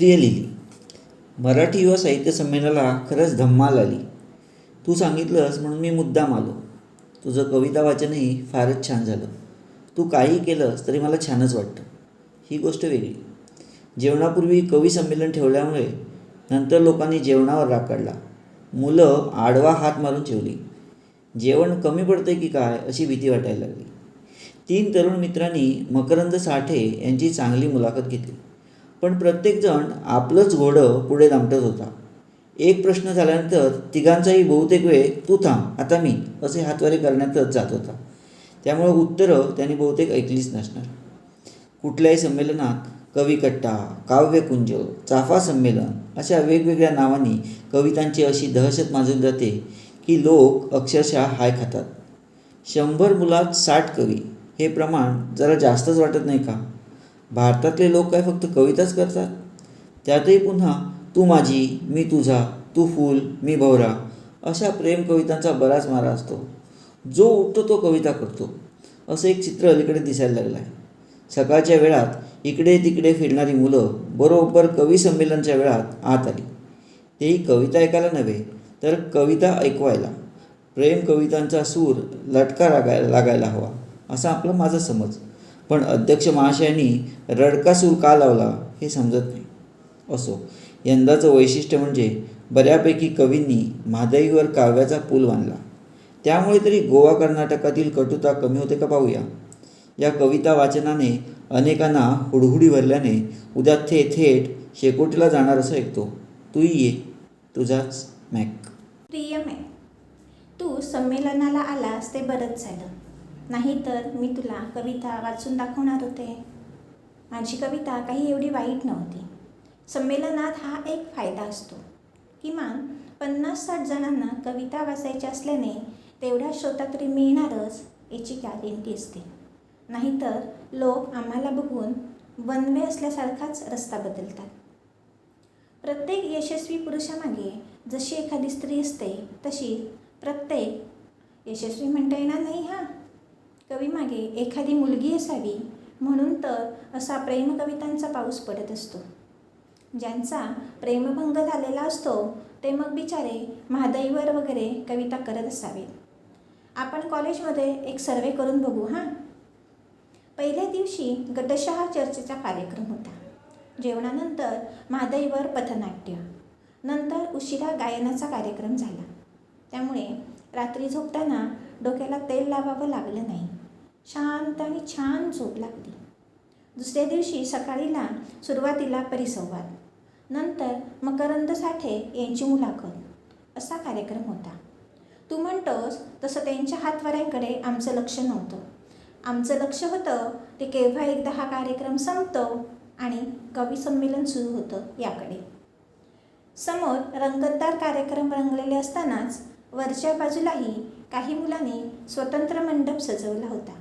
प्रिय लिहिली मराठी युवा साहित्य संमेलनाला खरंच धम्माल आली. तू सांगितलंस म्हणून मी मुद्दाम आलो. तुझं कविता वाचनही फारच छान झालं. तू काही केलंस तरी मला छानच वाटतं. ही गोष्ट वेगळी. जेवणापूर्वी कवी संमेलन ठेवल्यामुळे नंतर लोकांनी जेवणावर राग काढला. मुलं आडवा हात मारून जेवली जेवण कमी पडतंय की काय अशी भीती वाटायला लागली. तीन तरुण मित्रांनी मकरंद साठे यांची चांगली मुलाखत घेतली. पण प्रत्येकजण आपलंच घोडं पुढे दामटत होता. एक प्रश्न झाल्यानंतर तिघांचाही बहुतेक वेळ तू थांब आता मी असे हातवारे करण्यातच जात होता. त्यामुळे उत्तरं त्यांनी बहुतेक ऐकलीच नसणार. कुठल्याही संमेलनात कविकट्टा काव्यकुंज चाफा संमेलन अशा वेगवेगळ्या नावांनी कवितांची अशी दहशत माजून जाते की लोक अक्षरशः हाय खातात. शंभर मुलात साठ कवी हे प्रमाण जरा जास्तच वाटत नाही का? भारतातले लोक काय फक्त कविताच करतात? त्यातही पुन्हा तू माझी मी तुझा तू फूल मी भवरा अशा प्रेम कवितांचा बराच मारा असतो. जो उठतो तो कविता करतो. असं एक चित्र अलीकडे दिसायला लागलं आहे. सकाळच्या वेळात इकडे तिकडे फिरणारी मुलं बरोबर कवी संमेलनच्या वेळात आत आली. तेही कविता ऐकायला नव्हे तर कविता ऐकवायला. प्रेम कवितांचा सूर लटका लागायला लागायला हवा असा आपला माझा समज. पण अध्यक्ष महाशयांनी रडका सूर का लावला हे समजत नाही. असो यंदाचं वैशिष्ट्य म्हणजे बऱ्यापैकी कवींनी म्हादईवर काव्याचा पूल बांधला. त्यामुळे तरी गोवा कर्नाटकातील कटुता कमी होते का पाहूया? या कविता वाचनाने अनेकांना हुडहुडी भरल्याने उद्या थे थेट शेकोटीला जाणार असं ऐकतो. तूही ये तुझाच मॅक. प्रिय मॅक तू संमेलनाला आलास ते बरंच झालं. नाहीतर मी तुला कविता वाचून दाखवणार होते. माझी कविता काही एवढी वाईट नव्हती. संमेलनात हा एक फायदा असतो. किमान पन्नास साठ जणांना कविता वाचायची असल्याने तेवढ्या श्रोता तरी मिळणारच याची गॅरंटी असते. नाहीतर लोक आम्हाला बघून वनवे असल्यासारखाच रस्ता बदलतात. प्रत्येक यशस्वी पुरुषामागे जशी एखादी स्त्री असते तशी प्रत्येक यशस्वी म्हणता येणार नाही हा? कवीमागे एखादी मुलगी असावी म्हणून तर असा प्रेमकवितांचा पाऊस पडत असतो. ज्यांचा प्रेमभंग झालेला असतो ते मग बिचारे महादैवर वगैरे कविता करत असावेत आपण कॉलेजमध्ये एक सर्वे करून बघू हां? पहिल्या दिवशी गटशहा चर्चेचा कार्यक्रम होता. जेवणानंतर महादैवर पथनाट्य. नंतर उशिरा गायनाचा कार्यक्रम झाला. त्यामुळे रात्री झोपताना डोक्याला तेल लावावं लागलं नाही. शांत आणि छान झोप लागली. दुसऱ्या दिवशी सकाळीला सुरुवातीला परिसंवाद. नंतर मकरंद साठे यांची मुलाखत. असा कार्यक्रम होता. तू म्हणतोस तसं त्यांच्या हातवाऱ्यांकडे आमचं लक्ष नव्हतं. आमचं लक्ष होतं ते केव्हा एकदा हा कार्यक्रम संपतो आणि कवी संमेलन सुरू होतं याकडे. समोर रंगतदार कार्यक्रम रंगलेले असतानाच वरच्या बाजूलाही काही मुलांनी स्वतंत्र मंडप सजवला होता.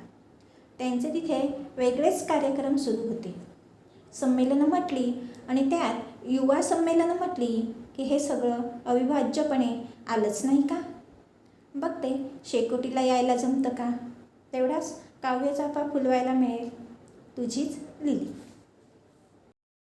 त्यांचे तिथे वेगळेच कार्यक्रम सुरू होते. संमेलनं म्हटली आणि त्यात युवा संमेलनं म्हटली की हे सगळं अविभाज्यपणे आलंच नाही का? बघते शेकोटीला यायला जमतं का? तेवढाच काव्यचापा फुलवायला मिळेल. तुझीच लिली